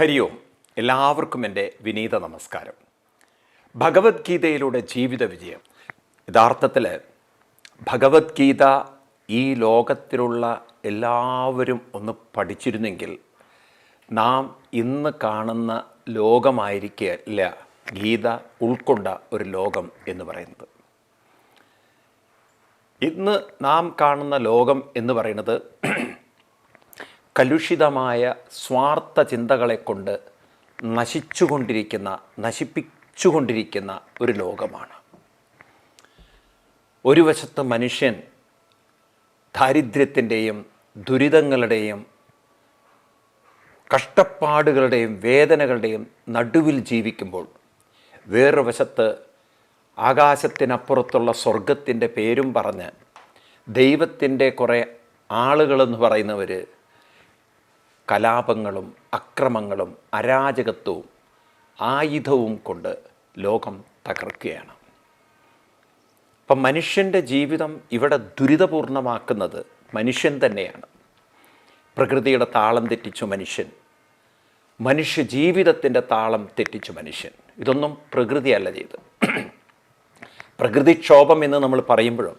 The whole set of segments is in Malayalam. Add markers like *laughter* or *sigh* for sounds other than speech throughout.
ഹരി ഓം എല്ലാവർക്കും എന്റെ വിനീത നമസ്കാരം. ഭഗവത്ഗീതയിലൂടെ ജീവിത വിജയം. യഥാർത്ഥത്തിൽ ഭഗവത്ഗീത ഈ ലോകത്തിലുള്ള എല്ലാവരും ഒന്ന് പഠിച്ചിരുന്നെങ്കിൽ നാം ഇന്ന് കാണുന്ന ലോകമായിരിക്കില്ല ഗീത ഉൾക്കൊണ്ട ഒരു ലോകം എന്ന് പറയുന്നത്. ഇന്ന് നാം കാണുന്ന ലോകം എന്ന് പറയുന്നത് കലുഷിതമായ സ്വാർത്ഥ ചിന്തകളെ കൊണ്ട് നശിച്ചുകൊണ്ടിരിക്കുന്ന നശിപ്പിച്ചുകൊണ്ടിരിക്കുന്ന ഒരു ലോകമാണ്. ഒരു വശത്ത് മനുഷ്യൻ ദാരിദ്ര്യത്തിന്റെയും ദുരിതങ്ങളുടെയും കഷ്ടപ്പാടുകളുടെയും വേദനകളുടെയും നടുവിൽ ജീവിക്കുമ്പോൾ വേറൊരു വശത്ത് ആകാശത്തിനപ്പുറത്തുള്ള സ്വർഗത്തിന്റെ പേരും പറഞ്ഞ് ദൈവത്തിന്റെ കുറേ ആളുകളെന്ന് പറയുന്നവർ കലാപങ്ങളും അക്രമങ്ങളും അരാജകത്വവും ആയുധവും കൊണ്ട് ലോകം തകർക്കുകയാണ്. അപ്പം മനുഷ്യന്റെ ജീവിതം ഇവിടെ ദുരിതപൂർണമാക്കുന്നത് മനുഷ്യൻ തന്നെയാണ്. പ്രകൃതിയുടെ താളം തെറ്റിച്ചു മനുഷ്യൻ. മനുഷ്യ ജീവിതത്തിന്റെ താളം തെറ്റിച്ചു മനുഷ്യൻ. ഇതൊന്നും പ്രകൃതിയല്ല ചെയ്ത് പ്രകൃതിക്ഷോഭം എന്ന് നമ്മൾ പറയുമ്പോഴും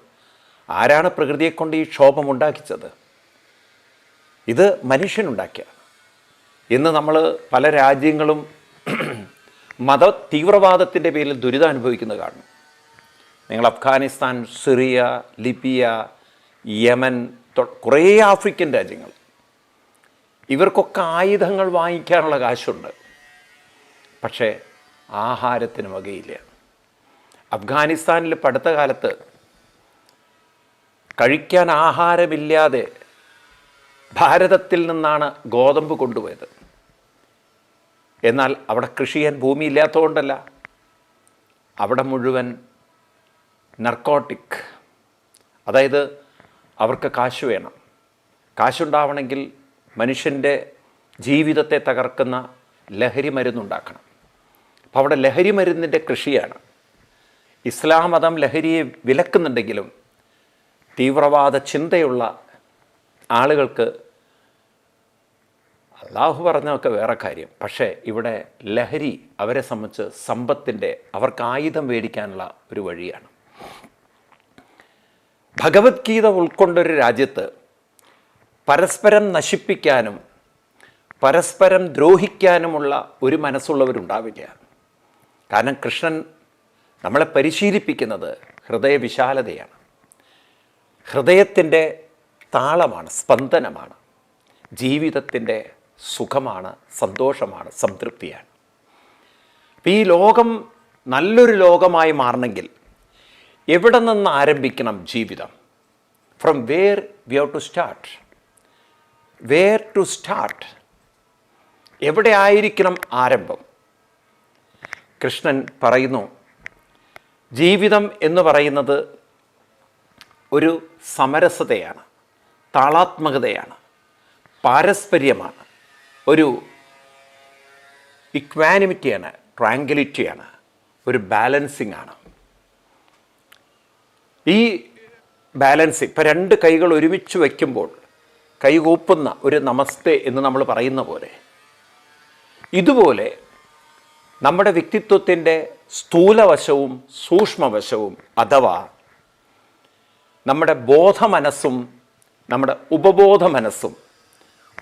ആരാണ് പ്രകൃതിയെക്കൊണ്ട് ഈ ക്ഷോഭം ഉണ്ടാക്കിച്ചത്? ഇത് മനുഷ്യനുണ്ടാക്കിയ. ഇന്ന് നമ്മൾ പല രാജ്യങ്ങളും *clears throat* മത തീവ്രവാദത്തിന്റെ പേരിൽ ദുരിതം അനുഭവിക്കുന്നത് കാണും നിങ്ങൾ അഫ്ഗാനിസ്ഥാൻ സിറിയ ലിബിയ യമൻ കുറേ ആഫ്രിക്കൻ രാജ്യങ്ങൾ. ഇവർക്കൊക്കെ ആയുധങ്ങൾ വാങ്ങിക്കാനുള്ള കാശുണ്ട്. പക്ഷേ ആഹാരത്തിന് വകയില്ല. അഫ്ഗാനിസ്ഥാനിൽ പഠിത്ത കാലത്ത് കഴിക്കാൻ ആഹാരമില്ലാതെ ഭാരതത്തിൽ നിന്നാണ് ഗോതമ്പ് കൊണ്ടുപോയത്. എന്നാൽ അവിടെ കൃഷി ചെയ്യാൻ ഭൂമിയില്ലാത്തതുകൊണ്ടല്ല. അവിടെ മുഴുവൻ നർക്കോട്ടിക് അതായത് അവർക്ക് കാശ് വേണം. കാശുണ്ടാവണമെങ്കിൽ മനുഷ്യന്റെ ജീവിതത്തെ തകർക്കുന്ന ലഹരി മരുന്നുണ്ടാക്കണം. അപ്പോൾ അവിടെ ലഹരി മരുന്നിന്റെ കൃഷിയാണ്. ഇസ്ലാം മതം ലഹരിയെ വിലക്കുന്നുണ്ടെങ്കിലും തീവ്രവാദ ചിന്തയുള്ള ആളുകൾക്ക് അള്ളാഹു പറഞ്ഞതൊക്കെ വേറെ കാര്യം. പക്ഷേ ഇവിടെ ലഹരി അവരെ സംബന്ധിച്ച് സമ്പത്തിന്റെ അവർക്ക് ആയുധം മേടിക്കാനുള്ള ഒരു വഴിയാണ്. ഭഗവത്ഗീത ഉൾക്കൊണ്ടൊരു രാജ്യത്ത് പരസ്പരം നശിപ്പിക്കാനും പരസ്പരം ദ്രോഹിക്കാനുമുള്ള ഒരു മനസ്സുള്ളവരുണ്ടാവില്ല. കാരണം കൃഷ്ണൻ നമ്മളെ പരിശീലിപ്പിക്കുന്നത് ഹൃദയവിശാലതയാണ് ഹൃദയത്തിന്റെ താളമാണ് സ്പന്ദനമാണ്. ജീവിതത്തിന്റെ സുഖമാണ് സന്തോഷമാണ് സംതൃപ്തിയാണ്. ഈ ലോകം നല്ലൊരു ലോകമായി മാറണമെങ്കിൽ എവിടെ നിന്ന് ആരംഭിക്കണം ജീവിതം? From where we have to start where to start എവിടെ ആയിരിക്കണം ആരംഭം? കൃഷ്ണൻ പറയുന്നു ജീവിതം എന്ന് പറയുന്നത് ഒരു സമരസതയാണ് താളാത്മകതയാണ് പാരസ്പര്യമാണ്. ഒരു ഇക്വാനിമിറ്റിയാണ് ട്രാങ്കിലിറ്റിയാണ് ഒരു ബാലൻസിങ് ആണ് ഈ ബാലൻസ് ഇപ്പം രണ്ട് കൈകൾ ഒരുമിച്ച് വയ്ക്കുമ്പോൾ കൈകൂപ്പുന്ന ഒരു നമസ്തേ എന്ന് നമ്മൾ പറയുന്ന പോലെ ഇതുപോലെ നമ്മുടെ വ്യക്തിത്വത്തിന്റെ സ്ഥൂലവശവും സൂക്ഷ്മവശവും അഥവാ നമ്മുടെ ബോധമനസ്സും നമ്മുടെ ഉപബോധ മനസ്സും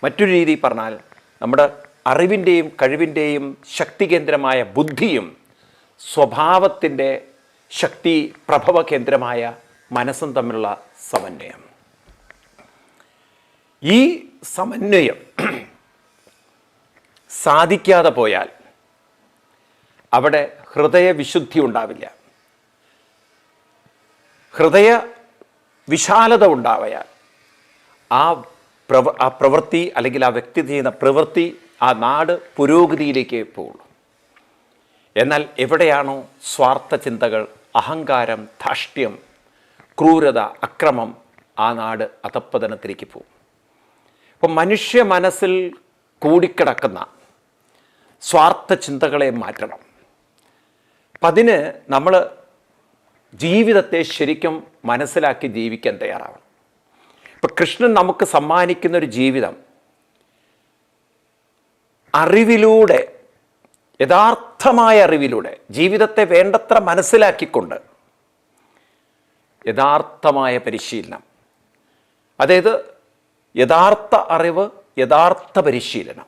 മറ്റൊരു രീതി പറഞ്ഞാൽ നമ്മുടെ അറിവിന്റെയും കഴിവിന്റെയും ശക്തികേന്ദ്രമായ ബുദ്ധിയും സ്വഭാവത്തിന്റെ ശക്തി പ്രഭവ കേന്ദ്രമായ മനസ്സും തമ്മിലുള്ള സമന്വയം. ഈ സമന്വയം സാധിക്കാതെ പോയാൽ അവിടെ ഹൃദയവിശുദ്ധി ഉണ്ടാവില്ല. ഹൃദയ വിശാലത ഉണ്ടാവയാൽ ആ പ്രവ ആ പ്രവൃത്തി അല്ലെങ്കിൽ ആ വ്യക്തി ചെയ്യുന്ന പ്രവൃത്തി ആ നാട് പുരോഗതിയിലേക്ക് പോകുള്ളൂ എന്നാൽ എവിടെയാണോ സ്വാർത്ഥ ചിന്തകൾ അഹങ്കാരം ധാഷ്ട്യം ക്രൂരത അക്രമം ആ നാട് അധപ്പതനത്തിലേക്ക് പോകും അപ്പം മനുഷ്യ മനസ്സിൽ കൂടിക്കിടക്കുന്ന സ്വാർത്ഥ ചിന്തകളെ മാറ്റണം. അപ്പം അതിന് നമ്മൾ ജീവിതത്തെ ശരിക്കും മനസ്സിലാക്കി ജീവിക്കാൻ തയ്യാറാവണം. ഇപ്പം കൃഷ്ണൻ നമുക്ക് സമ്മാനിക്കുന്ന ഒരു ജീവിതം. അറിവിലൂടെ യഥാർത്ഥമായ അറിവിലൂടെ ജീവിതത്തെ വേണ്ടത്ര മനസ്സിലാക്കിക്കൊണ്ട് യഥാർത്ഥമായ പരിശീലനം. അതായത് യഥാർത്ഥ അറിവ് യഥാർത്ഥ പരിശീലനം.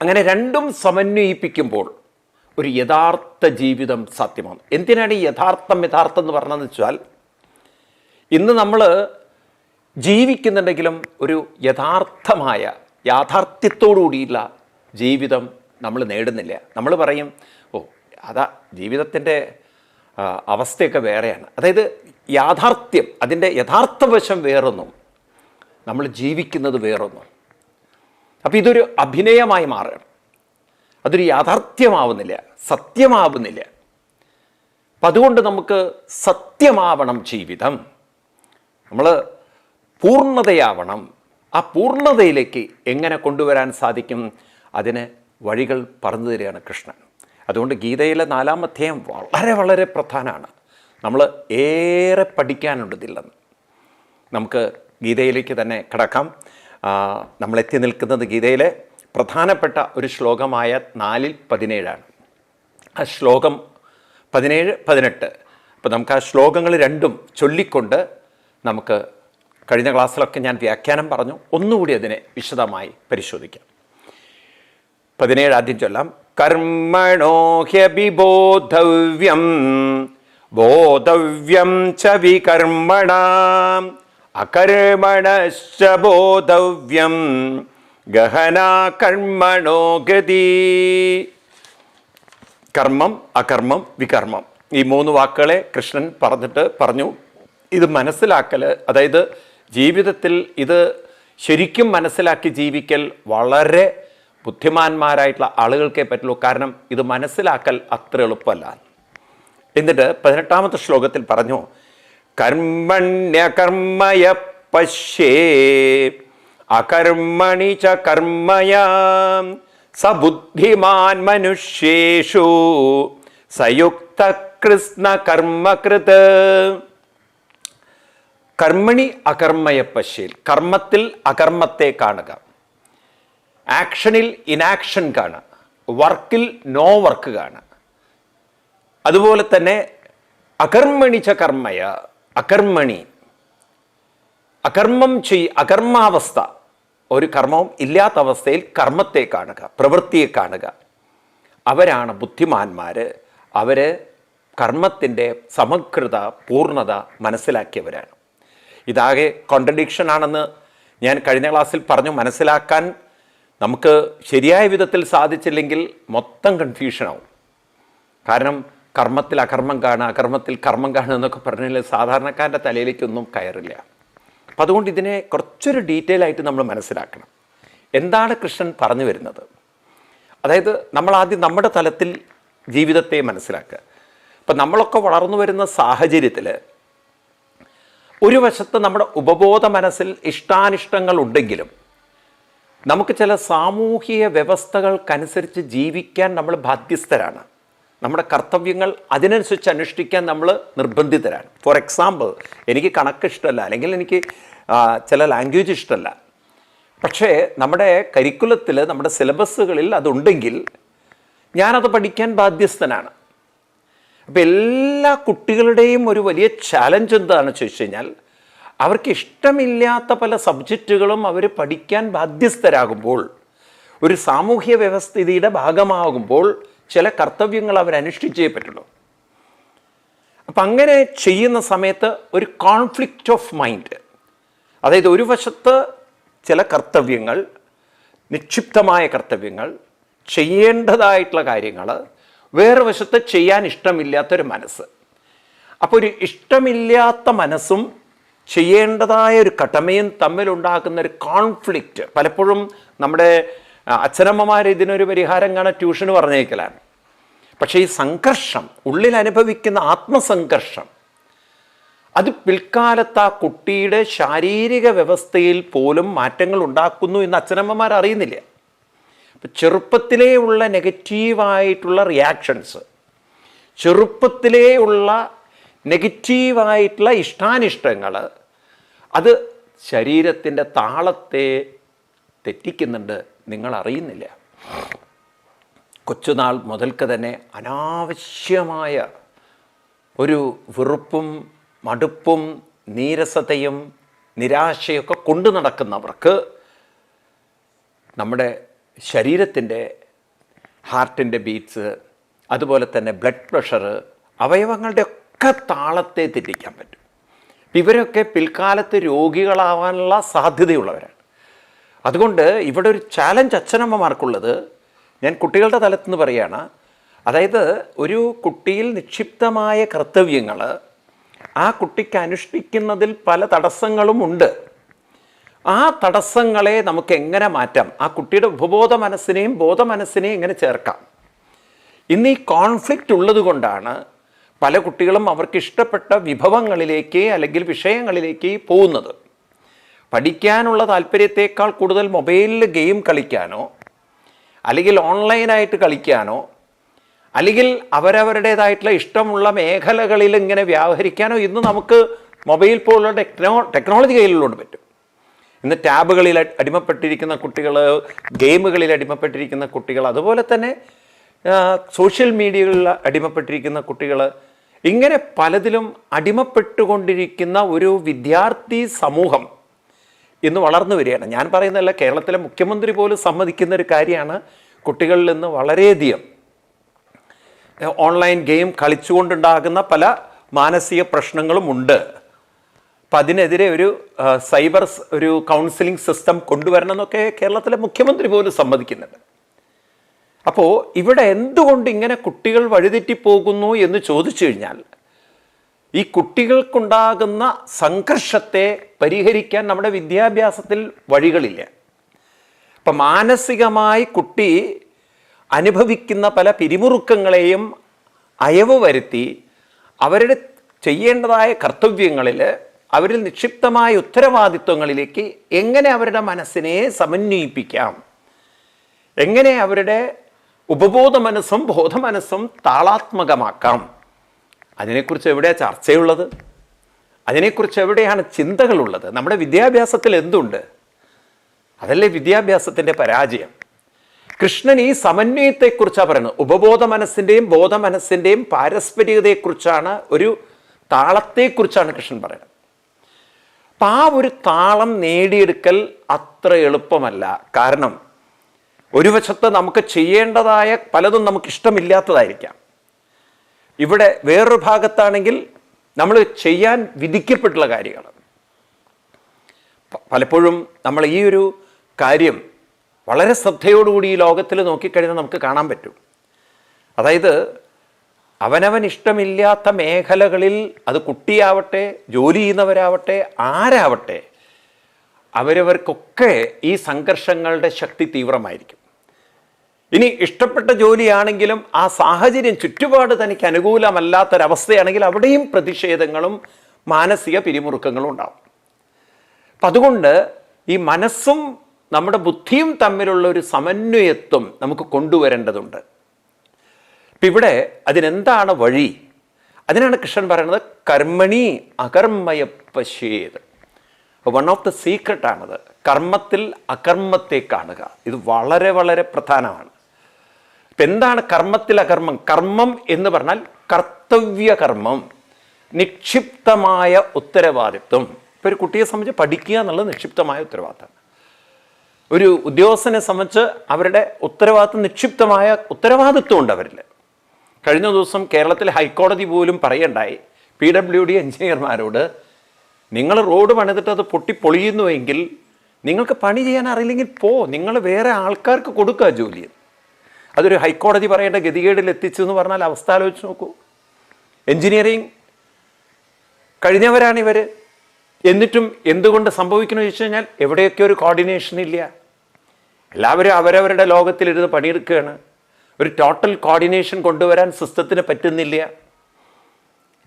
അങ്ങനെ രണ്ടും സമന്വയിപ്പിക്കുമ്പോൾ ഒരു യഥാർത്ഥ ജീവിതം സാധ്യമാണ് എന്തിനാണ് ഈ യഥാർത്ഥം യഥാർത്ഥം എന്ന് പറഞ്ഞതെന്ന് വെച്ചാൽ ഇന്ന് നമ്മൾ ജീവിക്കുന്നുണ്ടെങ്കിലും ഒരു യഥാർത്ഥമായ യാഥാർത്ഥ്യത്തോടുകൂടിയുള്ള ജീവിതം നമ്മൾ നേടുന്നില്ല. നമ്മൾ പറയും ഓ അതാ ജീവിതത്തിന്റെ അവസ്ഥയൊക്കെ വേറെയാണ്. അതായത് യാഥാർത്ഥ്യം അതിന്റെ യഥാർത്ഥ വശം വേറൊന്നും നമ്മൾ ജീവിക്കുന്നത് വേറൊന്നും. അപ്പോൾ ഇതൊരു അഭിനയമായി മാറുകയാണ്. അതൊരു യാഥാർത്ഥ്യമാവുന്നില്ല സത്യമാവുന്നില്ല. അപ്പം അതുകൊണ്ട് നമുക്ക് സത്യമാവണം ജീവിതം. നമ്മൾ പൂർണതയാവണം. ആ പൂർണതയിലേക്ക് എങ്ങനെ കൊണ്ടുവരാൻ സാധിക്കും? അതിന് വഴികൾ പറഞ്ഞു തരികയാണ് കൃഷ്ണൻ. അതുകൊണ്ട് ഗീതയിലെ നാലാം അധ്യായം വളരെ വളരെ പ്രധാനമാണ്. നമ്മൾ ഏറെ പഠിക്കാനുണ്ട് ഇതില്ലെന്ന് നമുക്ക് ഗീതയിലേക്ക് തന്നെ കിടക്കാം. നമ്മളെത്തി നിൽക്കുന്നത് ഗീതയിലെ പ്രധാനപ്പെട്ട ഒരു ശ്ലോകമായ നാലിൽ പതിനേഴാണ്. ആ ശ്ലോകം പതിനേഴ് പതിനെട്ട്. അപ്പോൾ നമുക്ക് ആ ശ്ലോകങ്ങൾ രണ്ടും ചൊല്ലിക്കൊണ്ട് നമുക്ക് കഴിഞ്ഞ ക്ലാസ്സിലൊക്കെ ഞാൻ വ്യാഖ്യാനം പറഞ്ഞു. ഒന്നുകൂടി അതിനെ വിശദമായി പരിശോധിക്കാം. പതിനേഴ് ആദ്യം ചൊല്ലാം. കർമ്മണോ ഹ്യഭിബോധവ്യം ബോധവ്യം ച വികർമ്മണ അകർമ്മണശ്ച ബോധവ്യം ഗഹന കർമ്മണോ ഗതി. കർമ്മം അകർമ്മം വികർമ്മം. ഈ മൂന്ന് വാക്കുകളെ കൃഷ്ണൻ പറഞ്ഞിട്ട് പറഞ്ഞു. ഇത് മനസ്സിലാക്കൽ അതായത് ജീവിതത്തിൽ ഇത് ശരിക്കും മനസ്സിലാക്കി ജീവിക്കൽ വളരെ ബുദ്ധിമാന്മാരായിട്ടുള്ള ആളുകൾക്കേ പറ്റുള്ളൂ. കാരണം ഇത് മനസ്സിലാക്കൽ അത്ര എളുപ്പമല്ല. എന്നിട്ട് പതിനെട്ടാമത്തെ ശ്ലോകത്തിൽ പറഞ്ഞു കർമ്മണ്യകർമ്മയ പശ്യേ അകർമ്മണി ച കർമ്മയാം സബുദ്ധിമാൻ മനുഷ്യേഷു സയുക്ത കൃഷ്ണ കർമ്മകൃത്. കർമ്മണി അകർമ്മയ പശ്യേൽ കർമ്മത്തിൽ അകർമ്മത്തെ കാണുക. ആക്ഷനിൽ ഇനാക്ഷൻ കാണുക. വർക്കിൽ നോ വർക്ക് കാണുക. അതുപോലെ തന്നെ അകർമ്മണിച്ച കർമ്മയ അകർമ്മണി. അകർമ്മം ചെയ് അകർമാവസ്ഥ. ഒരു കർമ്മവും ഇല്ലാത്ത അവസ്ഥയിൽ കർമ്മത്തെ കാണുക പ്രവൃത്തിയെ കാണുക. അവരാണ് ബുദ്ധിമാന്മാർ അവർ കർമ്മത്തിന്റെ സമഗ്രത പൂർണത മനസ്സിലാക്കിയവരാണ്. ഇതാകെ കോൺട്രഡിക്ഷൻ ആണെന്ന് ഞാൻ കഴിഞ്ഞ ക്ലാസ്സിൽ പറഞ്ഞു. മനസ്സിലാക്കാൻ നമുക്ക് ശരിയായ വിധത്തിൽ സാധിച്ചില്ലെങ്കിൽ മൊത്തം കൺഫ്യൂഷനാവും കാരണം കർമ്മത്തിൽ അകർമ്മം കാണുക അകർമ്മത്തിൽ കർമ്മം കാണുക എന്നൊക്കെ പറഞ്ഞാൽ സാധാരണക്കാരന്റെ തലയിലേക്കൊന്നും കയറില്ല. അപ്പം അതുകൊണ്ട് ഇതിനെ കുറച്ചൊരു ഡീറ്റെയിൽ ആയിട്ട് നമ്മൾ മനസ്സിലാക്കണം. എന്താണ് കൃഷ്ണൻ പറഞ്ഞു വരുന്നത്? അതായത് നമ്മൾ ആദ്യം നമ്മുടെ തലത്തിൽ ജീവിതത്തെ മനസ്സിലാക്കുക. ഇപ്പം നമ്മളൊക്കെ വളർന്നു വരുന്ന സാഹചര്യത്തിൽ ഒരു വശത്ത് നമ്മുടെ ഉപബോധ മനസ്സിൽ ഇഷ്ടാനിഷ്ടങ്ങൾ ഉണ്ടെങ്കിലും നമുക്ക് ചില സാമൂഹിക വ്യവസ്ഥകൾക്കനുസരിച്ച് ജീവിക്കാൻ നമ്മൾ ബാധ്യസ്ഥരാണ്. നമ്മുടെ കർത്തവ്യങ്ങൾ അതിനനുസരിച്ച് അനുഷ്ഠിക്കാൻ നമ്മൾ നിർബന്ധിതരാണ്. ഫോർ എക്സാമ്പിൾ എനിക്ക് കണക്ക് ഇഷ്ടമല്ല അല്ലെങ്കിൽ എനിക്ക് ചില ലാംഗ്വേജ് ഇഷ്ടമല്ല. പക്ഷേ നമ്മുടെ കരിക്കുലത്തിൽ നമ്മുടെ സിലബസുകളിൽ അതുണ്ടെങ്കിൽ ഞാനത് പഠിക്കാൻ ബാധ്യസ്ഥനാണ്. അപ്പം എല്ലാ കുട്ടികളുടെയും ഒരു വലിയ ചാലഞ്ച് എന്താണെന്ന് ചോദിച്ചു കഴിഞ്ഞാൽ അവർക്ക് ഇഷ്ടമില്ലാത്ത പല സബ്ജക്റ്റുകളും അവർ പഠിക്കാൻ ബാധ്യസ്ഥരാകുമ്പോൾ ഒരു സാമൂഹ്യ വ്യവസ്ഥിതിയുടെ ഭാഗമാകുമ്പോൾ ചില കർത്തവ്യങ്ങൾ അവരനുഷ്ഠിച്ചേ പറ്റുള്ളൂ. അപ്പം അങ്ങനെ ചെയ്യുന്ന സമയത്ത് ഒരു കോൺഫ്ലിക്റ്റ് ഓഫ് മൈൻഡ് അതായത് ഒരു വശത്ത് ചില കർത്തവ്യങ്ങൾ നിക്ഷിപ്തമായ കർത്തവ്യങ്ങൾ ചെയ്യേണ്ടതായിട്ടുള്ള കാര്യങ്ങൾ വേറെ വശത്ത് ചെയ്യാൻ ഇഷ്ടമില്ലാത്തൊരു മനസ്സ്. അപ്പോൾ ഒരു ഇഷ്ടമില്ലാത്ത മനസ്സും ചെയ്യേണ്ടതായ ഒരു കടമയും തമ്മിലുണ്ടാക്കുന്ന ഒരു കോൺഫ്ലിക്റ്റ് പലപ്പോഴും നമ്മുടെ അച്ഛനമ്മമാർ ഇതിനൊരു പരിഹാരം കാണാൻ ട്യൂഷന് പറഞ്ഞേക്കലാണ്. പക്ഷേ ഈ സംഘർഷം ഉള്ളിൽ അനുഭവിക്കുന്ന ആത്മസംഘർഷം അത് പിൽക്കാലത്ത് ആ കുട്ടിയുടെ ശാരീരിക വ്യവസ്ഥയിൽ പോലും മാറ്റങ്ങൾ ഉണ്ടാക്കുന്നു എന്ന് അച്ഛനമ്മമാർ അറിയുന്നില്ല. ചെറുപ്പത്തിലേ ഉള്ള നെഗറ്റീവായിട്ടുള്ള റിയാക്ഷൻസ് ചെറുപ്പത്തിലേ ഉള്ള നെഗറ്റീവായിട്ടുള്ള ഇഷ്ടാനിഷ്ടങ്ങൾ അത് ശരീരത്തിന്റെ താളത്തെ തെറ്റിക്കുന്നുണ്ട് നിങ്ങൾ അറിയുന്നില്ല. കൊച്ചുനാൾ മുതൽക്ക് തന്നെ അനാവശ്യമായ ഒരു വെറുപ്പും മടുപ്പും നീരസതയും നിരാശയൊക്കെ കൊണ്ടു നടക്കുന്നവർക്ക് നമ്മുടെ ശരീരത്തിന്റെ ഹാർട്ടിന്റെ ബീറ്റ്സ് അതുപോലെ തന്നെ ബ്ലഡ് പ്രഷർ അവയവങ്ങളുടെ ഒക്കെ താളത്തെ തെറ്റിക്കാൻ പറ്റും. ഇവരൊക്കെ പിൽക്കാലത്ത് രോഗികളാവാനുള്ള സാധ്യതയുള്ളവരാണ്. അതുകൊണ്ട് ഇവിടെ ഒരു ചാലഞ്ച് അച്ഛനമ്മമാർക്കുള്ളത്. ഞാൻ കുട്ടികളുടെ തലത്തിൽ നിന്ന് പറയുകയാണ്. അതായത് ഒരു കുട്ടിയിൽ നിക്ഷിപ്തമായ കർത്തവ്യങ്ങൾ ആ കുട്ടിക്ക് അനുഷ്ഠിക്കുന്നതിൽ പല തടസ്സങ്ങളും ഉണ്ട്. ആ തടസ്സങ്ങളെ നമുക്ക് എങ്ങനെ മാറ്റാം? ആ കുട്ടിയുടെ ഉപബോധ മനസ്സിനെയും ബോധ മനസ്സിനെയും എങ്ങനെ ചേർക്കാം? ഇന്ന് ഈ കോൺഫ്ലിക്റ്റ് ഉള്ളത് കൊണ്ടാണ് പല കുട്ടികളും അവർക്ക് ഇഷ്ടപ്പെട്ട വിഭവങ്ങളിലേക്ക് അല്ലെങ്കിൽ വിഷയങ്ങളിലേക്ക് പോകുന്നത്. പഠിക്കാനുള്ള താല്പര്യത്തേക്കാൾ കൂടുതൽ മൊബൈലിൽ ഗെയിം കളിക്കാനോ അല്ലെങ്കിൽ ഓൺലൈനായിട്ട് കളിക്കാനോ അല്ലെങ്കിൽ അവരവരുടേതായിട്ടുള്ള ഇഷ്ടമുള്ള മേഖലകളിൽ ഇങ്ങനെ വ്യാവഹരിക്കാനോ ഇന്ന് നമുക്ക് മൊബൈൽ പോലുള്ള ടെക്നോ ടെക്നോളജി കയ്യിലുള്ളതുകൊണ്ട് പറ്റും. ഇന്ന് ടാബുകളിൽ അടിമപ്പെട്ടിരിക്കുന്ന കുട്ടികൾ ഗെയിമുകളിൽ അടിമപ്പെട്ടിരിക്കുന്ന കുട്ടികൾ അതുപോലെ തന്നെ സോഷ്യൽ മീഡിയകളിൽ അടിമപ്പെട്ടിരിക്കുന്ന കുട്ടികൾ ഇങ്ങനെ പലതിലും അടിമപ്പെട്ടുകൊണ്ടിരിക്കുന്ന ഒരു വിദ്യാർത്ഥി സമൂഹം ഇന്ന് വളർന്നു വരികയാണ്. ഞാൻ പറയുന്നതല്ല കേരളത്തിലെ മുഖ്യമന്ത്രി പോലും സമ്മതിക്കുന്ന ഒരു കാര്യമാണ് കുട്ടികളിൽ നിന്ന് വളരെയധികം ഓൺലൈൻ ഗെയിം കളിച്ചുകൊണ്ടുണ്ടാകുന്ന പല മാനസിക പ്രശ്നങ്ങളും ഉണ്ട്. അപ്പം അതിനെതിരെ ഒരു സൈബർ ഒരു കൗൺസിലിംഗ് സിസ്റ്റം കൊണ്ടുവരണം എന്നൊക്കെ കേരളത്തിലെ മുഖ്യമന്ത്രി പോലും സമ്മതിക്കുന്നുണ്ട്. അപ്പോൾ ഇവിടെ എന്തുകൊണ്ട് ഇങ്ങനെ കുട്ടികൾ വഴിതെറ്റിപ്പോകുന്നു എന്ന് ചോദിച്ചു കഴിഞ്ഞാൽ ഈ കുട്ടികൾക്കുണ്ടാകുന്ന സംഘർഷത്തെ പരിഹരിക്കാൻ നമ്മുടെ വിദ്യാഭ്യാസത്തിൽ വഴികളില്ല. അപ്പം മാനസികമായി കുട്ടി അനുഭവിക്കുന്ന പല പിരിമുറുക്കങ്ങളെയും അയവ് വരുത്തി അവരുടെ ചെയ്യേണ്ടതായ കർത്തവ്യങ്ങളിൽ അവരിൽ നിക്ഷിപ്തമായ ഉത്തരവാദിത്വങ്ങളിലേക്ക് എങ്ങനെ അവരുടെ മനസ്സിനെ സമന്വയിപ്പിക്കാം? എങ്ങനെ അവരുടെ ഉപബോധ മനസ്സും ബോധമനസ്സും താളാത്മകമാക്കാം? അതിനെക്കുറിച്ച് എവിടെയാണ് ചർച്ചയുള്ളത്? അതിനെക്കുറിച്ച് എവിടെയാണ് ചിന്തകളുള്ളത്? നമ്മുടെ വിദ്യാഭ്യാസത്തിൽ എന്തുണ്ട്? അതല്ലേ വിദ്യാഭ്യാസത്തിന്റെ പരാജയം. കൃഷ്ണൻ ഈ സമന്വയത്തെക്കുറിച്ചാണ് പറയുന്നത്. ഉപബോധ മനസ്സിന്റെയും ബോധ മനസ്സിന്റെയും പാരസ്പരികതയെക്കുറിച്ചാണ് ഒരു താളത്തെക്കുറിച്ചാണ് കൃഷ്ണൻ പറയുന്നത്. അപ്പം ആ ഒരു താളം നേടിയെടുക്കൽ അത്ര എളുപ്പമല്ല. കാരണം ഒരു വശത്ത് നമുക്ക് ചെയ്യേണ്ടതായ പലതും നമുക്ക് ഇഷ്ടമില്ലാത്തതായിരിക്കാം. ഇവിടെ വേറൊരു ഭാഗത്താണെങ്കിൽ നമ്മൾ ചെയ്യാൻ വിധിക്കപ്പെട്ടുള്ള കാര്യങ്ങൾ. പലപ്പോഴും നമ്മൾ ഈ ഒരു കാര്യം വളരെ ശ്രദ്ധയോടുകൂടി ഈ ലോകത്തിൽ നോക്കിക്കഴിഞ്ഞാൽ നമുക്ക് കാണാൻ പറ്റും. അതായത് അവനവൻ ഇഷ്ടമില്ലാത്ത മേഖലകളിൽ അത് കുട്ടിയാവട്ടെ ജോലി ചെയ്യുന്നവരാവട്ടെ ആരാവട്ടെ അവരവർക്കൊക്കെ ഈ സംഘർഷങ്ങളുടെ ശക്തി തീവ്രമായിരിക്കും. ഇനി ഇഷ്ടപ്പെട്ട ജോലിയാണെങ്കിലും ആ സാഹചര്യം ചുറ്റുപാട് തനിക്ക് അനുകൂലമല്ലാത്തൊരവസ്ഥയാണെങ്കിൽ അവിടെയും പ്രതിഷേധങ്ങളും മാനസിക പിരിമുറുക്കങ്ങളും ഉണ്ടാവും. അപ്പം അതുകൊണ്ട് ഈ മനസ്സും നമ്മുടെ ബുദ്ധിയും തമ്മിലുള്ള ഒരു സമന്വയത്വം നമുക്ക് കൊണ്ടുവരേണ്ടതുണ്ട്. ഇപ്പം ഇവിടെ അതിനെന്താണ് വഴി? അതിനാണ് കൃഷ്ണൻ പറയുന്നത് കർമ്മണി അകർമ്മയ പശേത് വൺ ഓഫ് ദ സീക്രട്ടാണത് കർമ്മത്തിൽ അകർമ്മത്തെ കാണുക. ഇത് വളരെ വളരെ പ്രധാനമാണ്. ഇപ്പം എന്താണ് കർമ്മത്തിൽ അകർമ്മം? കർമ്മം എന്ന് പറഞ്ഞാൽ കർത്തവ്യകർമ്മം നിക്ഷിപ്തമായ ഉത്തരവാദിത്വം. ഇപ്പോൾ ഒരു കുട്ടിയെ സംബന്ധിച്ച് പഠിക്കുക എന്നുള്ളത് നിക്ഷിപ്തമായ ഉത്തരവാദിത്തമാണ് ഒരു ഉദ്യോഗസ്ഥനെ സംബന്ധിച്ച് അവരുടെ ഉത്തരവാദിത്വം നിക്ഷിപ്തമായ ഉത്തരവാദിത്വം ഉണ്ട് അവരിൽ കഴിഞ്ഞ ദിവസം കേരളത്തിലെ ഹൈക്കോടതി പോലും പറയണ്ടായി. പി ഡബ്ല്യു ഡി എഞ്ചിനീയർമാരോട് നിങ്ങൾ റോഡ് പണിതിട്ട് അത് പൊട്ടിപ്പൊളിയുന്നുവെങ്കിൽ നിങ്ങൾക്ക് പണി ചെയ്യാൻ അറിയില്ലെങ്കിൽ പോ. നിങ്ങൾ വേറെ ആൾക്കാർക്ക് കൊടുക്കുക ജോലി. അതൊരു ഹൈക്കോടതി പറയേണ്ട ഗതികേടിൽ എത്തിച്ചു എന്ന് പറഞ്ഞാൽ അവസ്ഥ ആലോചിച്ച് നോക്കൂ. എഞ്ചിനീയറിംഗ് കഴിഞ്ഞവരാണ് ഇവർ എന്നിട്ടും എന്തുകൊണ്ട് സംഭവിക്കണമെന്ന് ചോദിച്ചു കഴിഞ്ഞാൽ എവിടെയൊക്കെ ഒരു കോർഡിനേഷൻ ഇല്ല. എല്ലാവരും അവരവരുടെ ലോകത്തിലിരുന്ന് പണിയെടുക്കുകയാണ്. ഒരു ടോട്ടൽ കോർഡിനേഷൻ കൊണ്ടുവരാൻ സിസ്റ്റത്തിന് പറ്റുന്നില്ല.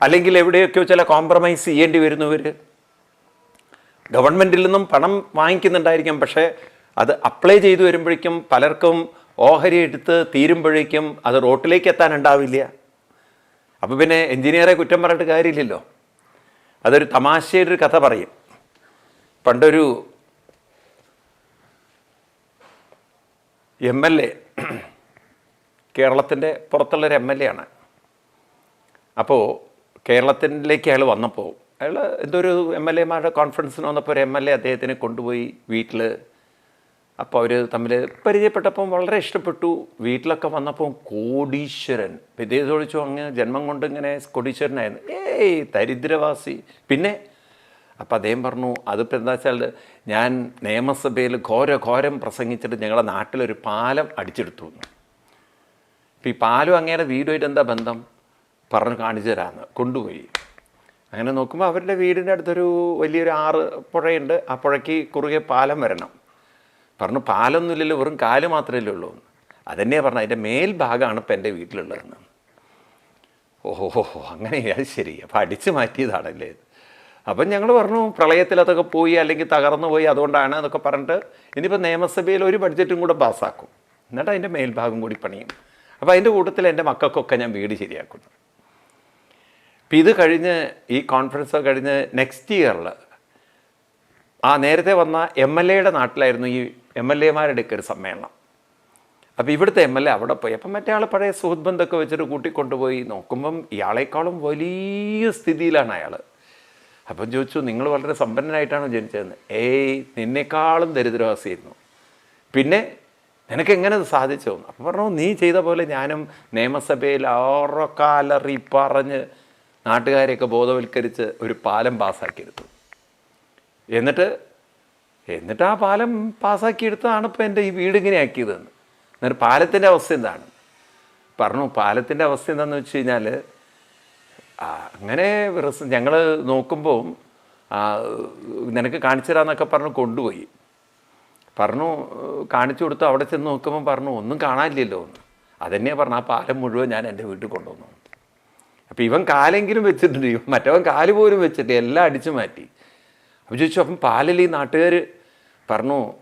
അല്ലെങ്കിൽ എവിടെയൊക്കെയോ ചില കോംപ്രമൈസ് ചെയ്യേണ്ടി വരുന്നവർ ഗവൺമെന്റിൽ നിന്നും പണം വാങ്ങിക്കുന്നുണ്ടായിരിക്കാം പക്ഷേ അത് അപ്ലൈ ചെയ്തു വരുമ്പോഴേക്കും പലർക്കും ഓഹരി എടുത്ത് തീരുമ്പോഴേക്കും അത് റോട്ടിലേക്ക് എത്താനുണ്ടാവില്ല. അപ്പോൾ പിന്നെ എഞ്ചിനീയറെ കുറ്റം പറഞ്ഞിട്ട് കാര്യമില്ലല്ലോ. അതൊരു തമാശയുടെ ഒരു കഥ പറയും. പണ്ടൊരു എം എൽ എ കേരളത്തിന്റെ പുറത്തുള്ളൊരു എം എൽ എ ആണ് അപ്പോൾ കേരളത്തിലേക്ക് അയാൾ വന്നപ്പോൾ അയാൾ എന്തോ ഒരു എം എൽ എമാരുടെ കോൺഫറൻസിന് വന്നപ്പോൾ ഒരു എം എൽ എ അദ്ദേഹത്തിനെ കൊണ്ടുപോയി വീട്ടിൽ. അപ്പോൾ അവർ തമ്മിൽ പരിചയപ്പെട്ടപ്പം വളരെ ഇഷ്ടപ്പെട്ടു. വീട്ടിലൊക്കെ വന്നപ്പോൾ കോടീശ്വരൻ വിദേശ ചോദിച്ചു അങ്ങ് ജന്മം കൊണ്ട് ഇങ്ങനെ കോടീശ്വരനായിരുന്നു. ഏയ് ദരിദ്രവാസി. പിന്നെ അപ്പോൾ അദ്ദേഹം പറഞ്ഞു അതിപ്പോൾ എന്താ വെച്ചാൽ ഞാൻ നിയമസഭയിൽ ഘോര ഘോരം പ്രസംഗിച്ചിട്ട് ഞങ്ങളുടെ നാട്ടിലൊരു പാലം അടിച്ചെടുത്തു. എന്ന് അപ്പം ഈ പാലും അങ്ങേരെ വീടുമായിട്ട് എന്താ ബന്ധം? പറഞ്ഞു കാണിച്ചു തരാമെന്ന് കൊണ്ടുപോയി. അങ്ങനെ നോക്കുമ്പോൾ അവരുടെ വീടിന്റെ അടുത്തൊരു വലിയൊരു ആറ് പുഴയുണ്ട് ആ പുഴയ്ക്ക് കുറുകെ പാലം വരണം. പറഞ്ഞു പാലൊന്നുമില്ലല്ലോ വെറും കാൽ മാത്രമേ ഉള്ളൂ. എന്ന് അതന്നെയാണ് പറഞ്ഞത് അതിന്റെ മേൽഭാഗമാണ് ഇപ്പം എന്റെ വീട്ടിലുള്ളതെന്ന്. ഓഹോ അങ്ങനെ അത് ശരി അപ്പോൾ അടിച്ചു മാറ്റിയതാണല്ലേ. അപ്പം ഞങ്ങൾ പറഞ്ഞു പ്രളയത്തിൽ അതൊക്കെ പോയി അല്ലെങ്കിൽ തകർന്നു പോയി അതുകൊണ്ടാണ് എന്നൊക്കെ പറഞ്ഞിട്ട് ഇനിയിപ്പോൾ നിയമസഭയിൽ ഒരു ബഡ്ജറ്റും കൂടെ പാസ്സാക്കും. എന്നിട്ട് അതിന്റെ മേൽഭാഗം കൂടി പണിയും. അപ്പോൾ അതിന്റെ കൂട്ടത്തിൽ എന്റെ മക്കൾക്കൊക്കെ ഞാൻ വീട് ശരിയാക്കുന്നു. അപ്പോൾ ഇത് കഴിഞ്ഞ് ഈ കോൺഫറൻസ് കഴിഞ്ഞ് നെക്സ്റ്റ് ഇയറിൽ ആ നേരത്തെ വന്ന എം എൽ എയുടെ നാട്ടിലായിരുന്നു ഈ എം എൽ എമാരുടെ ഒരു സമ്മേളനം. അപ്പോൾ ഇവിടുത്തെ എം എൽ എ അവിടെ പോയി. അപ്പം മറ്റേ ആൾ പഴയ സുഹൃത്ത് ബന്ധമൊക്കെ വെച്ചിട്ട് കൂട്ടിക്കൊണ്ടുപോയി. നോക്കുമ്പം ഇയാളെക്കാളും വലിയ സ്ഥിതിയിലാണ് അയാൾ അപ്പം ചോദിച്ചു നിങ്ങൾ വളരെ സമ്പന്നനായിട്ടാണോ ജനിച്ചതെന്ന്? ഏയ് നിന്നേക്കാളും ദരിദ്രവാസിയായിരുന്നു. പിന്നെ നിനക്ക് എങ്ങനെ ഇത് സാധിച്ചു? അപ്പം പറഞ്ഞു നീ ചെയ്ത പോലെ ഞാനും നിയമസഭയിൽ ഓരോ കാലറി പറഞ്ഞ് നാട്ടുകാരെയൊക്കെ ബോധവൽക്കരിച്ച് ഒരു പാലം പാസ്സാക്കിയെടുത്തു എന്നിട്ട് എന്നിട്ട് ആ പാലം പാസ്സാക്കിയെടുത്തതാണ് ഇപ്പോൾ എന്റെ ഈ വീട് ഇങ്ങനെ ആക്കിയതെന്ന് എന്നിട്ട് പാലത്തിന്റെ അവസ്ഥ എന്താണ്? പറഞ്ഞു പാലത്തിന്റെ അവസ്ഥ എന്താണെന്ന് വെച്ച് കഴിഞ്ഞാൽ അങ്ങനെ ഞങ്ങൾ നോക്കുമ്പോൾ നിനക്ക് കാണിച്ചു തരാമെന്നൊക്കെ പറഞ്ഞ് കൊണ്ടുപോയി. പറഞ്ഞു കാണിച്ചു കൊടുത്തു അവിടെ ചെന്ന് നോക്കുമ്പോൾ പറഞ്ഞു ഒന്നും കാണാനില്ലല്ലോ. എന്ന് അതന്നെയാണ് പറഞ്ഞു ആ പാലം മുഴുവൻ ഞാൻ എന്റെ വീട്ടിൽ കൊണ്ടുവന്നു. അപ്പം ഇവൻ കാലെങ്കിലും വെച്ചിട്ടുണ്ട്. ഇവൻ മറ്റവൻ കാൽ പോലും വെച്ചിട്ട് എല്ലാം അടിച്ചു മാറ്റി. അപ്പം ചോദിച്ചു അപ്പം പാലിൽ ഈ നാട്ടുകാർ പറഞ്ഞു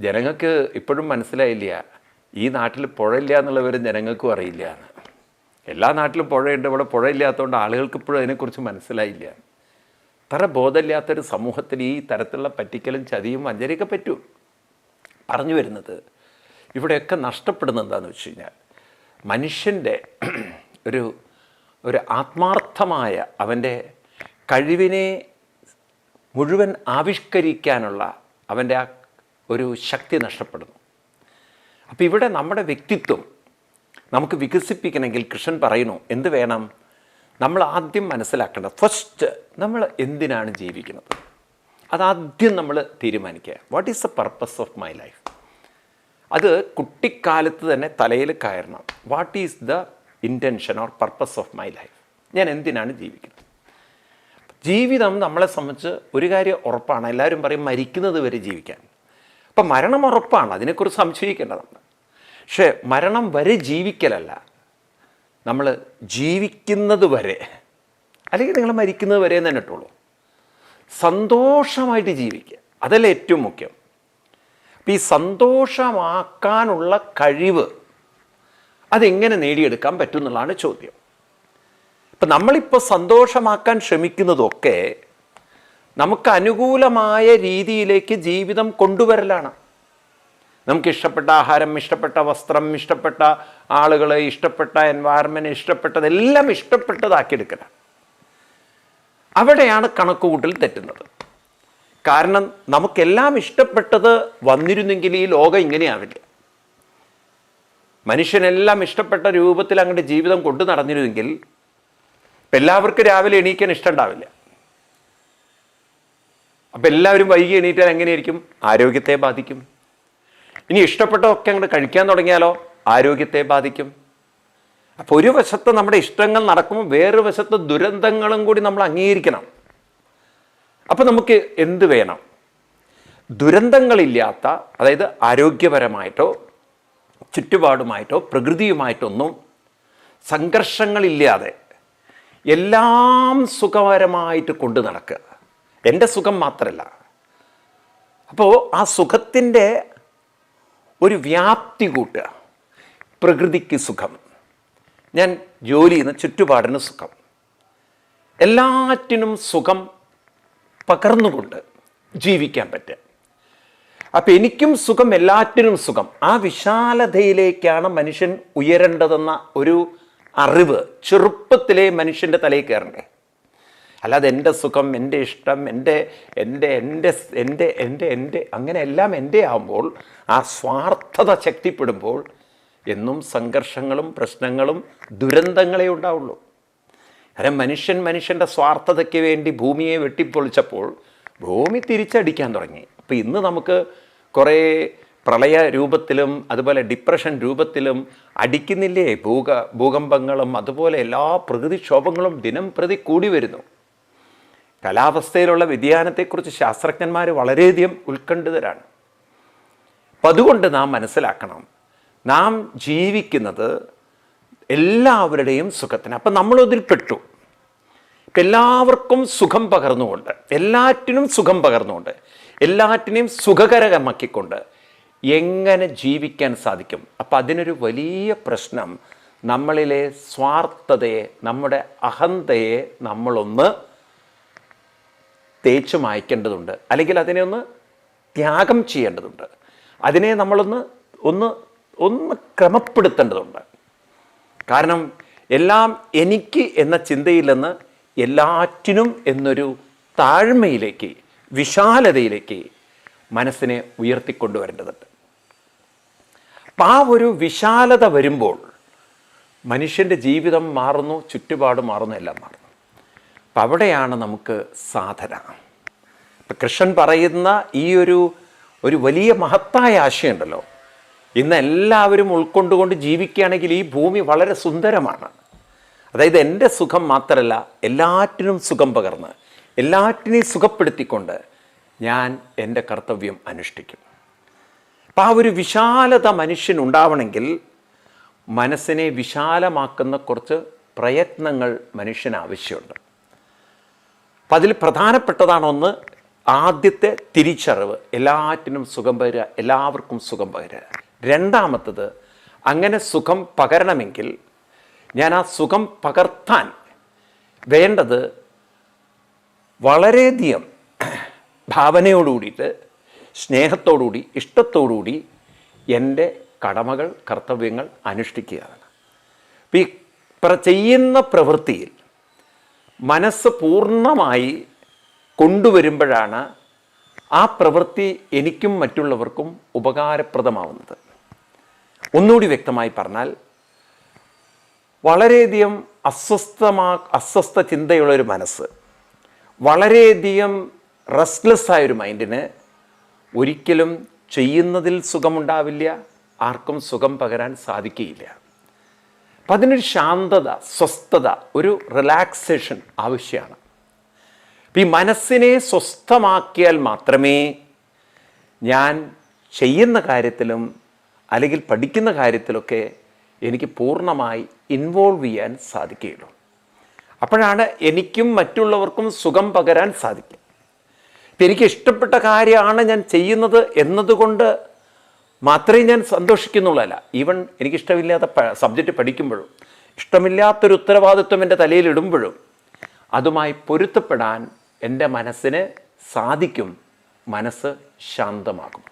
ജനങ്ങൾക്ക് ഇപ്പോഴും മനസ്സിലായില്ല. ഈ നാട്ടിൽ പുഴയില്ല എന്നുള്ളവരും ജനങ്ങൾക്കും അറിയില്ല എന്ന്. എല്ലാ നാട്ടിലും പുഴയുണ്ട്. ഇവിടെ പുഴയില്ലാത്തതുകൊണ്ട് ആളുകൾക്ക് ഇപ്പോഴും അതിനെക്കുറിച്ച് മനസ്സിലായില്ല. അത്ര ബോധമില്ലാത്തൊരു സമൂഹത്തിൽ ഈ തരത്തിലുള്ള പറ്റിക്കലും ചതിയും വഞ്ചനയൊക്കെ പറ്റൂ. പറഞ്ഞു വരുന്നത് ഇവിടെയൊക്കെ നഷ്ടപ്പെടുന്നത് എന്താണെന്ന് വെച്ച് കഴിഞ്ഞാൽ മനുഷ്യന്റെ *clears throat* ഒരു ഒരു ആത്മാർത്ഥമായ അവന്റെ കഴിവിനെ മുഴുവൻ ആവിഷ്കരിക്കാനുള്ള അവന്റെ ആ ഒരു ശക്തി നഷ്ടപ്പെടുന്നു. അപ്പോൾ ഇവിടെ നമ്മുടെ വ്യക്തിത്വം നമുക്ക് വികസിപ്പിക്കണമെങ്കിൽ കൃഷ്ണൻ പറയുന്നു എന്ത് വേണം? നമ്മൾ ആദ്യം മനസ്സിലാക്കേണ്ടത് ഫസ്റ്റ് നമ്മൾ എന്തിനാണ് ജീവിക്കുന്നത്? അതാദ്യം നമ്മൾ തീരുമാനിക്കുക. What is the purpose of my life അത് കുട്ടിക്കാലത്ത് തന്നെ തലയിൽ കയറണം. What is the intention or purpose of my life ഞാൻ എന്തിനാണ് ജീവിക്കുന്നത്? ജീവിതം നമ്മളെ സംബന്ധിച്ച് ഒരു കാര്യം ഉറപ്പാണ്. എല്ലാവരും പറയും മരിക്കുന്നത് വരെ ജീവിക്കാൻ. അപ്പം മരണം ഉറപ്പാണ്. അതിനെക്കുറിച്ച് സംശയിക്കേണ്ടതുണ്ട് പക്ഷേ മരണം വരെ ജീവിക്കലല്ല. നമ്മൾ ജീവിക്കുന്നത് വരെ. അല്ലെങ്കിൽ നിങ്ങൾ മരിക്കുന്നത് വരെ തന്നെ ഇട്ടുള്ളൂ സന്തോഷമായിട്ട് ജീവിക്കുക. അതല്ലേ ഏറ്റവും മുഖ്യം. അപ്പം ഈ സന്തോഷമാക്കാനുള്ള കഴിവ് അതെങ്ങനെ നേടിയെടുക്കാൻ പറ്റും എന്നുള്ളതാണ് ചോദ്യം. ഇപ്പം നമ്മളിപ്പോൾ സന്തോഷമാക്കാൻ ശ്രമിക്കുന്നതൊക്കെ നമുക്ക് അനുകൂലമായ രീതിയിലേക്ക് ജീവിതം കൊണ്ടുവരലാണ്. നമുക്ക് ഇഷ്ടപ്പെട്ട ആഹാരം ഇഷ്ടപ്പെട്ട വസ്ത്രം ഇഷ്ടപ്പെട്ട ആളുകൾ ഇഷ്ടപ്പെട്ട എൻവയറമെന്റ് ഇഷ്ടപ്പെട്ടതെല്ലാം ഇഷ്ടപ്പെട്ടതാക്കിയെടുക്കലാണ്. അവിടെയാണ് കണക്കുകൂട്ടൽ തെറ്റുന്നത്. കാരണം നമുക്കെല്ലാം ഇഷ്ടപ്പെട്ടത് വന്നിരുന്നെങ്കിൽ ഈ ലോകം ഇങ്ങനെയാവില്ല. മനുഷ്യനെല്ലാം ഇഷ്ടപ്പെട്ട രൂപത്തിൽ അങ്ങോട്ട് ജീവിതം കൊണ്ടു നടന്നിരുന്നെങ്കിൽ എല്ലാവർക്കും രാവിലെ എണീക്കാൻ ഇഷ്ടമുണ്ടാവില്ല. അപ്പം എല്ലാവരും വൈകി എണീറ്റാൽ എങ്ങനെയായിരിക്കും? ആരോഗ്യത്തെ ബാധിക്കും. ഇനി ഇഷ്ടപ്പെട്ടതൊക്കെ അങ്ങോട്ട് കഴിക്കാൻ തുടങ്ങിയാലോ? ആരോഗ്യത്തെ ബാധിക്കും. അപ്പോൾ ഒരു വശത്ത് നമ്മുടെ ഇഷ്ടങ്ങൾ നടക്കുമ്പോൾ വേറൊരു വശത്ത് ദുരന്തങ്ങളും കൂടി നമ്മൾ അംഗീകരിക്കണം. അപ്പോൾ നമുക്ക് എന്ത് വേണം? ദുരന്തങ്ങളില്ലാത്ത അതായത് ആരോഗ്യപരമായിട്ടോ ചുറ്റുപാടുമായിട്ടോ പ്രകൃതിയുമായിട്ടൊന്നും സംഘർഷങ്ങളില്ലാതെ എല്ലാം സുഖകരമായിട്ട് കൊണ്ടു നടക്കുക. എന്റെ സുഖം മാത്രമല്ല അപ്പോൾ ആ സുഖത്തിന്റെ ഒരു വ്യാപ്തി കൂട്ടുക. പ്രകൃതിക്ക് സുഖം. ഞാൻ ജോലി ചെയ്യുന്ന ചുറ്റുപാടിന് സുഖം. എല്ലാറ്റിനും സുഖം പകർന്നുകൊണ്ട് ജീവിക്കാൻ പറ്റുക. അപ്പം എനിക്കും സുഖം എല്ലാറ്റിനും സുഖം. ആ വിശാലതയിലേക്കാണ് മനുഷ്യൻ ഉയരേണ്ടതെന്ന ഒരു അറിവ് ചെറുപ്പത്തിലെ മനുഷ്യന്റെ തലയിൽ കയറണ്ടേ. അല്ലാതെ എന്റെ സുഖം എന്റെ ഇഷ്ടം എന്റെ എന്റെ എന്റെ എന്റെ എന്റെ എന്റെ അങ്ങനെ എല്ലാം എന്റെ ആകുമ്പോൾ ആ സ്വാർത്ഥത ശക്തിപ്പെടുമ്പോൾ എന്നും സംഘർഷങ്ങളും പ്രശ്നങ്ങളും ദുരന്തങ്ങളെ ഉണ്ടാവുള്ളൂ. കാരണം മനുഷ്യൻ മനുഷ്യന്റെ സ്വാർത്ഥതയ്ക്ക് വേണ്ടി ഭൂമിയെ വെട്ടിപ്പൊളിച്ചപ്പോൾ ഭൂമി തിരിച്ചടിക്കാൻ തുടങ്ങി. അപ്പോൾ ഇന്ന് നമുക്ക് കുറേ പ്രളയ രൂപത്തിലും അതുപോലെ ഡിപ്രഷൻ രൂപത്തിലും അടിക്കുന്നില്ലേ? ഭൂക ഭൂകമ്പങ്ങളും അതുപോലെ എല്ലാ പ്രകൃതിക്ഷോഭങ്ങളും ദിനം പ്രതി കൂടി വരുന്നു. കാലാവസ്ഥയിലുള്ള വ്യതിയാനത്തെക്കുറിച്ച് ശാസ്ത്രജ്ഞന്മാർ വളരെയധികം ഉത്കണ്ഠിതരാണ്. അപ്പം അതുകൊണ്ട് നാം മനസ്സിലാക്കണം നാം ജീവിക്കുന്നത് എല്ലാവരുടെയും സുഖത്തിന്. അപ്പം നമ്മളതിൽ പെട്ടു. എല്ലാവർക്കും സുഖം പകർന്നുകൊണ്ട് എല്ലാറ്റിനും സുഖം പകർന്നുകൊണ്ട് എല്ലാറ്റിനെയും സുഖകരമാക്കിക്കൊണ്ട് എങ്ങനെ ജീവിക്കാൻ സാധിക്കും? അപ്പം അതിനൊരു വലിയ പ്രശ്നം നമ്മളിലെ സ്വാർത്ഥതയെ നമ്മുടെ അഹന്തയെ നമ്മളൊന്ന് തേച്ചു മായ്ക്കേണ്ടതുണ്ട്. അല്ലെങ്കിൽ അതിനെ ഒന്ന് ത്യാഗം ചെയ്യേണ്ടതുണ്ട്. അതിനെ നമ്മളൊന്ന് ഒന്ന് ഒന്ന് ക്രമപ്പെടുത്തേണ്ടതുണ്ട്. കാരണം എല്ലാം എനിക്ക് എന്ന ചിന്തയിൽ നിന്ന് എല്ലാറ്റിനും എന്നൊരു താഴ്മയിലേക്ക് വിശാലതയിലേക്ക് മനസ്സിനെ ഉയർത്തിക്കൊണ്ടുവരേണ്ടതുണ്ട്. അപ്പം ആ ഒരു വിശാലത വരുമ്പോൾ മനുഷ്യന്റെ ജീവിതം മാറുന്നു ചുറ്റുപാട് മാറുന്നു എല്ലാം മാറുന്നു. അപ്പം അവിടെയാണ് നമുക്ക് സാധന. ഇപ്പം കൃഷ്ണൻ പറയുന്ന ഈ ഒരു ഒരു വലിയ മഹത്തായ ആശയമുണ്ടല്ലോ ഇന്ന് എല്ലാവരും ഉൾക്കൊണ്ടുകൊണ്ട് ജീവിക്കുകയാണെങ്കിൽ ഈ ഭൂമി വളരെ സുന്ദരമാണ്. അതായത് എന്റെ സുഖം മാത്രമല്ല എല്ലാറ്റിനും സുഖം പകർന്ന് എല്ലാറ്റിനെയും സുഖപ്പെടുത്തിക്കൊണ്ട് ഞാൻ എന്റെ കർത്തവ്യം അനുഷ്ഠിക്കും. അപ്പം ആ ഒരു വിശാലത മനുഷ്യൻ ഉണ്ടാവണമെങ്കിൽ മനസ്സിനെ വിശാലമാക്കുന്ന കുറച്ച് പ്രയത്നങ്ങൾ മനുഷ്യന് ആവശ്യമുണ്ട്. അപ്പം അതിൽ പ്രധാനപ്പെട്ടതാണ് ഒന്ന് ആദ്യത്തെ തിരിച്ചറിവ്. എല്ലാറ്റിനും സുഖം പകരുക എല്ലാവർക്കും സുഖം പകരുക. രണ്ടാമത്തത് അങ്ങനെ സുഖം പകരണമെങ്കിൽ ഞാൻ ആ സുഖം പകർത്താൻ വേണ്ടത് വളരെയധികം ഭാവനയോടുകൂടിയിട്ട് സ്നേഹത്തോടുകൂടി ഇഷ്ടത്തോടുകൂടി എന്റെ കടമകൾ കർത്തവ്യങ്ങൾ അനുഷ്ഠിക്കുകയാണ് ഈ ചെയ്യുന്ന പ്രവൃത്തിയിൽ മനസ്സ് പൂർണമായി കൊണ്ടുവരുമ്പോഴാണ് ആ പ്രവൃത്തി എനിക്കും മറ്റുള്ളവർക്കും ഉപകാരപ്രദമാവുന്നത്. ഒന്നുകൂടി വ്യക്തമായി പറഞ്ഞാൽ വളരെയധികം അസ്വസ്ഥമാ അസ്വസ്ഥ ചിന്തയുള്ളൊരു മനസ്സ് വളരെയധികം റെസ്റ്റ്ലെസ് ആയൊരു മൈൻഡിന് ഒരിക്കലും ചെയ്യുന്നതിൽ സുഖമുണ്ടാവില്ല ആർക്കും സുഖം പകരാൻ സാധിക്കുകയില്ല അപ്പം അതിനൊരു ശാന്തത സ്വസ്ഥത ഒരു റിലാക്സേഷൻ ആവശ്യമാണ് ഈ മനസ്സിനെ സ്വസ്ഥമാക്കിയാൽ മാത്രമേ ഞാൻ ചെയ്യുന്ന കാര്യത്തിലും അല്ലെങ്കിൽ പഠിക്കുന്ന കാര്യത്തിലൊക്കെ എനിക്ക് പൂർണമായി ഇൻവോൾവ് ചെയ്യാൻ സാധിക്കുകയുള്ളൂ. അപ്പോഴാണ് എനിക്കും മറ്റുള്ളവർക്കും സുഖം പകരാൻ സാധിക്കും ഇപ്പം എനിക്ക് ഇഷ്ടപ്പെട്ട കാര്യമാണ് ഞാൻ ചെയ്യുന്നത് എന്നതുകൊണ്ട് മാത്രമേ ഞാൻ സന്തോഷിക്കുന്നുള്ളല്ല ഈവൻ എനിക്കിഷ്ടമില്ലാത്ത സബ്ജക്റ്റ് പഠിക്കുമ്പോഴും ഇഷ്ടമില്ലാത്തൊരു ഉത്തരവാദിത്വം എന്റെ തലയിലിടുമ്പോഴും അതുമായി പൊരുത്തപ്പെടാൻ എന്റെ മനസ്സിന് സാധിക്കും മനസ്സ് ശാന്തമാകും.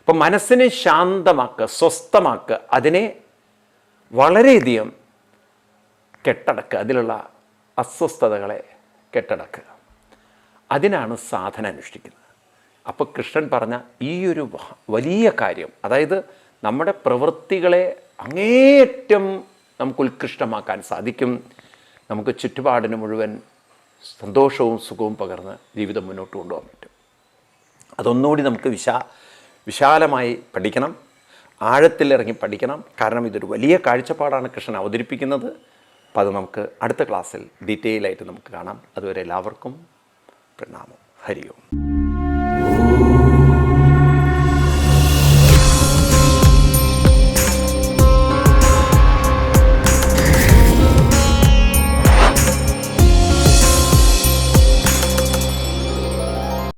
അപ്പം മനസ്സിനെ ശാന്തമാക്കുക സ്വസ്ഥമാക്കുക അതിനെ വളരെയധികം കെട്ടടക്കുക അതിലുള്ള അസ്വസ്ഥതകളെ കെട്ടടക്കുക അതിനാണ് സാധന അനുഷ്ഠിക്കുന്നത്. അപ്പോൾ കൃഷ്ണൻ പറഞ്ഞ ഈ ഒരു വലിയ കാര്യം അതായത് നമ്മുടെ പ്രവൃത്തികളെ അങ്ങേയറ്റം നമുക്ക് ഉത്കൃഷ്ടമാക്കാൻ സാധിക്കും. നമുക്ക് ചുറ്റുപാടിന് മുഴുവൻ സന്തോഷവും സുഖവും പകർന്ന് ജീവിതം മുന്നോട്ട് കൊണ്ടുപോകാൻ പറ്റും. അതൊന്നുകൂടി നമുക്ക് വിശാ വിശാലമായി പഠിക്കണം ആഴത്തിലിറങ്ങി പഠിക്കണം. കാരണം ഇതൊരു വലിയ കാഴ്ചപ്പാടാണ് കൃഷ്ണൻ അവതരിപ്പിക്കുന്നത്. അപ്പോൾ അത് നമുക്ക് അടുത്ത ക്ലാസ്സിൽ ഡീറ്റെയിൽ ആയിട്ട് നമുക്ക് കാണാം. അതുവരെ എല്ലാവർക്കും പ്രണാമം. ഹരി ഓം